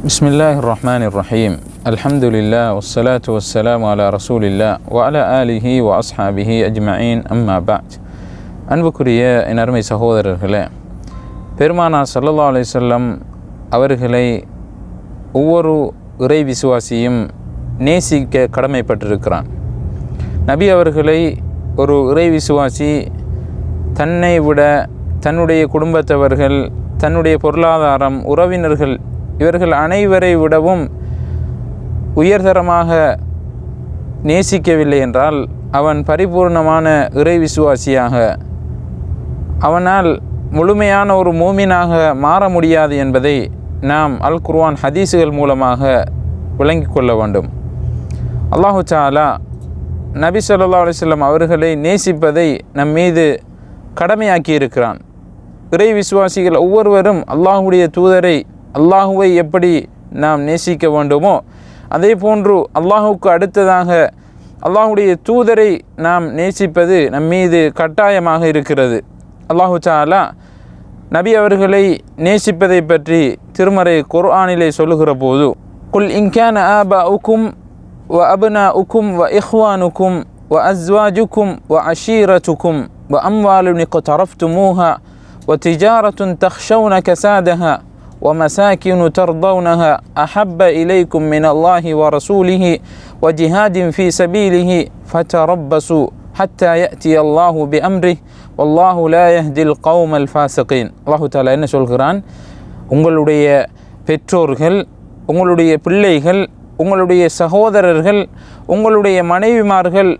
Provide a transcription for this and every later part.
بسم الله الرحمن الرحيم الحمد لله والصلاة والسلام على رسول الله وعلى آله وأصحابه أجمعين أما بعد அன்புக்குரிய என் அருமை சகோதரர்களே பெருமானா சல்லல்லா அலைஹிஸ்ஸல்லம் அவர்களை ஒவ்வொரு இறை விசுவாசியும் நேசிக்க கடமைப்பட்டிருக்கிறான் நபி அவர்களை ஒரு இறை விசுவாசி தன்னை விட தன்னுடைய குடும்பத்தவர்கள் தன்னுடைய பொருளாதாரம் உறவினர்கள் இவர்கள் அனைவரை விடவும் உயர்தரமாக நேசிக்கவில்லை என்றால் அவன் பரிபூர்ணமான இறை விசுவாசியாக அவனால் முழுமையான ஒரு மூமினாக மாற முடியாது என்பதை நாம் அல் குர்வான் ஹதீஸுகள் மூலமாக விளங்கி கொள்ள வேண்டும். அல்லாஹு சாலா நபி சொல்லா அலைஹி அவர்களை நேசிப்பதை நம் மீது கடமையாக்கி இருக்கிறான் இறை விசுவாசிகள் ஒவ்வொருவரும் அல்லாஹுடைய தூதரை அல்லாஹுவை எப்படி நாம் நேசிக்க வேண்டுமோ அதே போன்று அல்லாஹுக்கு அடுத்ததாக அல்லாஹுடைய தூதரை நாம் நேசிப்பது நம் மீது கட்டாயமாக இருக்கிறது. அல்லாஹு சாலா நபி அவர்களை நேசிப்பதை பற்றி திருமறை குர்ஆனிலே சொல்லுகிற போது குல் இன்கான ஆபா உக்கும் வ அபுனா உக்கும் வ இஹ்வானுக்கும் வ அஸ்வாஜுக்கும் வ அஷீரத்துக்கும் வ அம்வாலுனிக்கு தரஃப்துமூஹா வ திஜாரத்துன் தஹ்ஷவுன கசாதஹா ومساكن ترضونها أحب إليكم من الله ورسوله وجهاد في سبيله فتربصوا حتى يأتي الله بأمره والله لا يهدي القوم الفاسقين الله تعالى என்ன சொல்கிறான் உங்களுடைய பெற்றோர்கள் உங்களுடைய பிள்ளைகள் உங்களுடைய சகோதரர்கள் உங்களுடைய மனைவிமார்கள்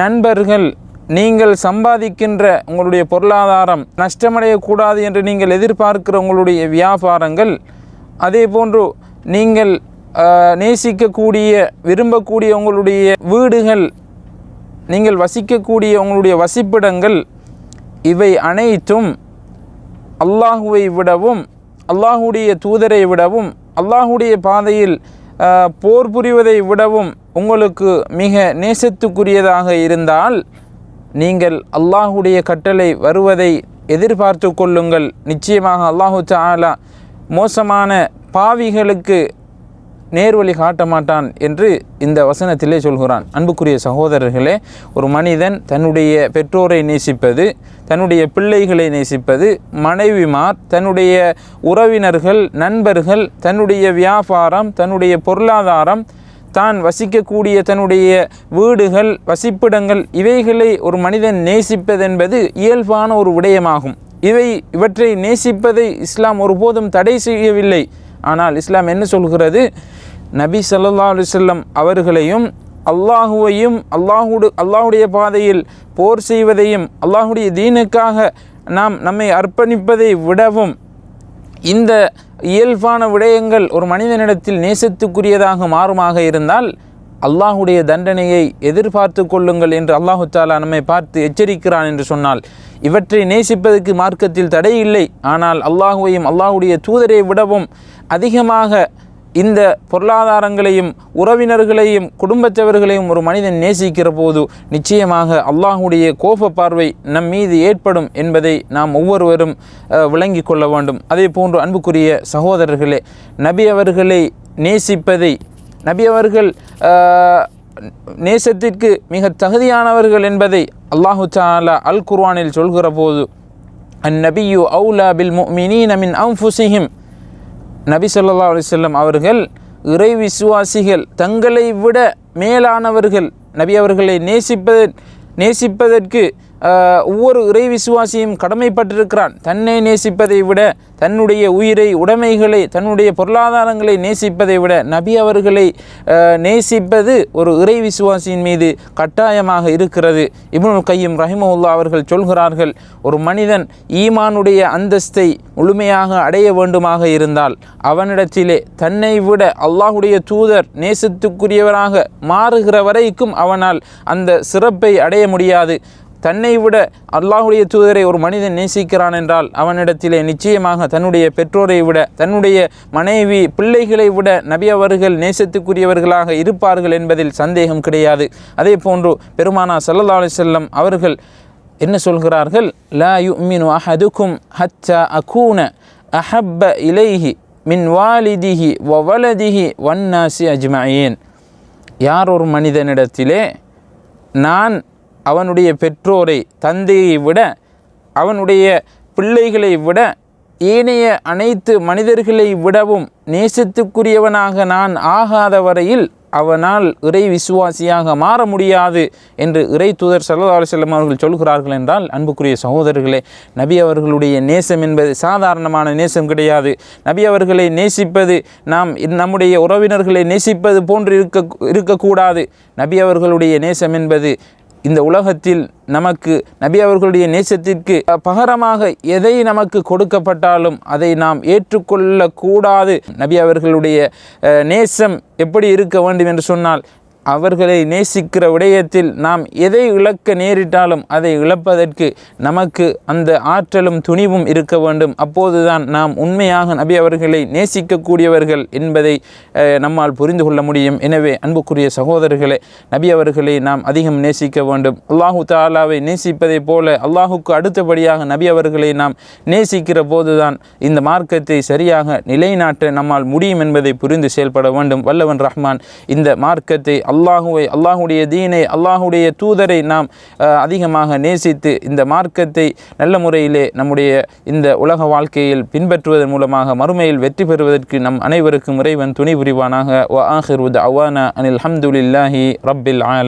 நண்பர்கள் நீங்கள் சம்பாதிக்கின்ற உங்களுடைய பொருளாதாரம் நஷ்டமடையக்கூடாது என்று நீங்கள் எதிர்பார்க்கிற உங்களுடைய வியாபாரங்கள் அதே போன்று நீங்கள் நேசிக்கக்கூடிய விரும்பக்கூடிய உங்களுடைய வீடுகள் நீங்கள் வசிக்கக்கூடிய உங்களுடைய வசிப்பிடங்கள் இவை அனைத்தும் அல்லாஹுவை விடவும் அல்லாஹுடைய தூதரை விடவும் அல்லாஹுடைய பாதையில் போர் புரிவதை விடவும் உங்களுக்கு மிக நேசத்துக்குரியதாக இருந்தால் நீங்கள் அல்லாஹுடைய கட்டளை வருவதை எதிர்பார்த்து கொள்ளுங்கள். நிச்சயமாக அல்லாஹு தாலா மோசமான பாவிகளுக்கு நேர்வழி காட்ட மாட்டான் என்று இந்த வசனத்திலே சொல்கிறான். அன்புக்குரிய சகோதரர்களே ஒரு மனிதன் தன்னுடைய பெற்றோரை நேசிப்பது தன்னுடைய பிள்ளைகளை நேசிப்பது மனைவிமார் தன்னுடைய உறவினர்கள் நண்பர்கள் தன்னுடைய வியாபாரம் தன்னுடைய பொருளாதாரம் தான் வசிக்கக்கூடிய தன்னுடைய வீடுகள் வசிப்பிடங்கள் இவைகளை ஒரு மனிதன் நேசிப்பதென்பது இயல்பான ஒரு விடயமாகும். இவை இவற்றை நேசிப்பதை இஸ்லாம் ஒருபோதும் தடை செய்யவில்லை. ஆனால் இஸ்லாம் என்ன சொல்கிறது? நபி சல்லா அலுவல்லம் அவர்களையும் அல்லாஹுவையும் அல்லாஹுடு அல்லாஹுடைய பாதையில் போர் செய்வதையும் அல்லாஹுடைய தீனுக்காக நாம் நம்மை அர்ப்பணிப்பதை விடவும் இந்த இயல்பான விடயங்கள் ஒரு மனிதனிடத்தில் நேசத்துக்குரியதாக மாறுமாக இருந்தால் அல்லாஹுடைய தண்டனையை எதிர்பார்த்து கொள்ளுங்கள் என்று அல்லாஹு தாலா நம்மை பார்த்து எச்சரிக்கிறான் என்று சொன்னால் இவற்றை நேசிப்பதற்கு மார்க்கத்தில் தடை இல்லை ஆனால் அல்லாஹுவையும் அல்லாஹுடைய தூதரை விடவும் அதிகமாக இந்த பொருளாதாரங்களையும் உறவினர்களையும் குடும்பத்தவர்களையும் ஒரு மனிதன் நேசிக்கிற போது நிச்சயமாக அல்லாஹுடைய கோப பார்வை நம் மீது ஏற்படும் என்பதை நாம் ஒவ்வொருவரும் விளங்கி கொள்ள வேண்டும். அதே போன்று அன்புக்குரிய சகோதரர்களே நபி அவர்களை நேசிப்பதை நபி அவர்கள் நேசத்திற்கு மிக தகுதியானவர்கள் என்பதை அல்லாஹு தாலா அல் குர்வானில் சொல்கிற போது அந்நபியு அவுலா பில் முமினீன மின் அவுஃபுசிஹிம் நபி சொல்லா அலிசல்லம் அவர்கள் இறை விசுவாசிகள் தங்களை விட மேலானவர்கள். நபி அவர்களை நேசிப்பத நேசிப்பதற்கு ஒவ்வொரு இறை விசுவாசியும் கடமைப்பட்டிருக்கிறான். தன்னை நேசிப்பதை விட தன்னுடைய உயிரை உடைமைகளை தன்னுடைய பொருளாதாரங்களை நேசிப்பதை விட நபி அவர்களை நேசிப்பது ஒரு இறை விசுவாசியின் மீது கட்டாயமாக இருக்கிறது. இப்னுல் கையும் ரஹிமவுல்லா அவர்கள் சொல்கிறார்கள் ஒரு மனிதன் ஈமானுடைய அந்தஸ்தை முழுமையாக அடைய வேண்டுமாக இருந்தால் அவனிடத்திலே தன்னை விட அல்லாஹுடைய தூதர் நேசத்துக்குரியவராக மாறுகிற வரைக்கும் அவனால் அந்த சிறப்பை அடைய முடியாது. தன்னை விட அல்லாஹுடைய தூதரை ஒரு மனிதன் நேசிக்கிறான் என்றால் அவனிடத்திலே நிச்சயமாக தன்னுடைய பெற்றோரை விட தன்னுடைய மனைவி பிள்ளைகளை விட நபி அவர்கள் நேசத்துக்குரியவர்களாக இருப்பார்கள் என்பதில் சந்தேகம் கிடையாது. அதே போன்று பெருமானா சல்லா அலி செல்லம் அவர்கள் என்ன சொல்கிறார்கள்? லா யுமினு அஹதுக்கும் ஹச்சா அகூன அஹப்ப இலைஹி மின் வாலிதிஹி வவலதிஹி வன்னாசி அஜ்மாயேன் யார் ஒரு மனிதனிடத்திலே நான் அவனுடைய பெற்றோரை தந்தையை விட அவனுடைய பிள்ளைகளை விட ஏனைய அனைத்து மனிதர்களை விடவும் நேசத்துக்குரியவனாக நான் ஆகாத வரையில் அவனால் இறை விசுவாசியாக மாற முடியாது என்று இறை தூதர் சல்லா அலுவலம் அவர்கள் சொல்கிறார்கள் என்றால் அன்புக்குரிய சகோதரர்களே நபி அவர்களுடைய நேசம் என்பது சாதாரணமான நேசம் கிடையாது. நபி அவர்களை நேசிப்பது நாம் நம்முடைய உறவினர்களை நேசிப்பது போன்று இருக்க இருக்கக்கூடாது. நபி அவர்களுடைய நேசம் என்பது இந்த உலகத்தில் நமக்கு நபி அவர்களுடைய நேசத்திற்கு பகரமாக எதை நமக்கு கொடுக்கப்பட்டாலும் அதை நாம் ஏற்றுக்கொள்ளக்கூடாது. நபி அவர்களுடைய நேசம் எப்படி இருக்க வேண்டும் என்று சொன்னால் அவர்களை நேசிக்கிற விடயத்தில் நாம் எதை இழக்க நேரிட்டாலும் அதை இழப்பதற்கு நமக்கு அந்த ஆற்றலும் துணிவும் இருக்க வேண்டும். அப்போதுதான் நாம் உண்மையாக நபி அவர்களை நேசிக்கக்கூடியவர்கள் என்பதை நம்மால் புரிந்து கொள்ள முடியும். எனவே அன்புக்குரிய சகோதரர்களே நபி அவர்களை நாம் அதிகம் நேசிக்க வேண்டும். அல்லாஹு தாலாவை நேசிப்பதைப் போல அல்லாஹுக்கு அடுத்தபடியாக நபி அவர்களை நாம் நேசிக்கிற போதுதான் இந்த மார்க்கத்தை சரியாக நிலைநாட்ட நம்மால் முடியும் என்பதை புரிந்து செயல்பட வேண்டும். வல்லவன் ரஹ்மான் இந்த மார்க்கத்தை அல்லாஹுவை அல்லாஹுடைய தீனை அல்லாஹுடைய தூதரை நாம் அதிகமாக நேசித்து இந்த மார்க்கத்தை நல்ல முறையிலே நம்முடைய இந்த உலக வாழ்க்கையில் பின்பற்றுவதன் மூலமாக மறுமையில் வெற்றி பெறுவதற்கு நம் அனைவருக்கும் இறைவன் துணை புரிவானாக. வ ஆஹிர் அவானா அனில் ஹம்துலில்லாஹி ரப்பில் ஆல்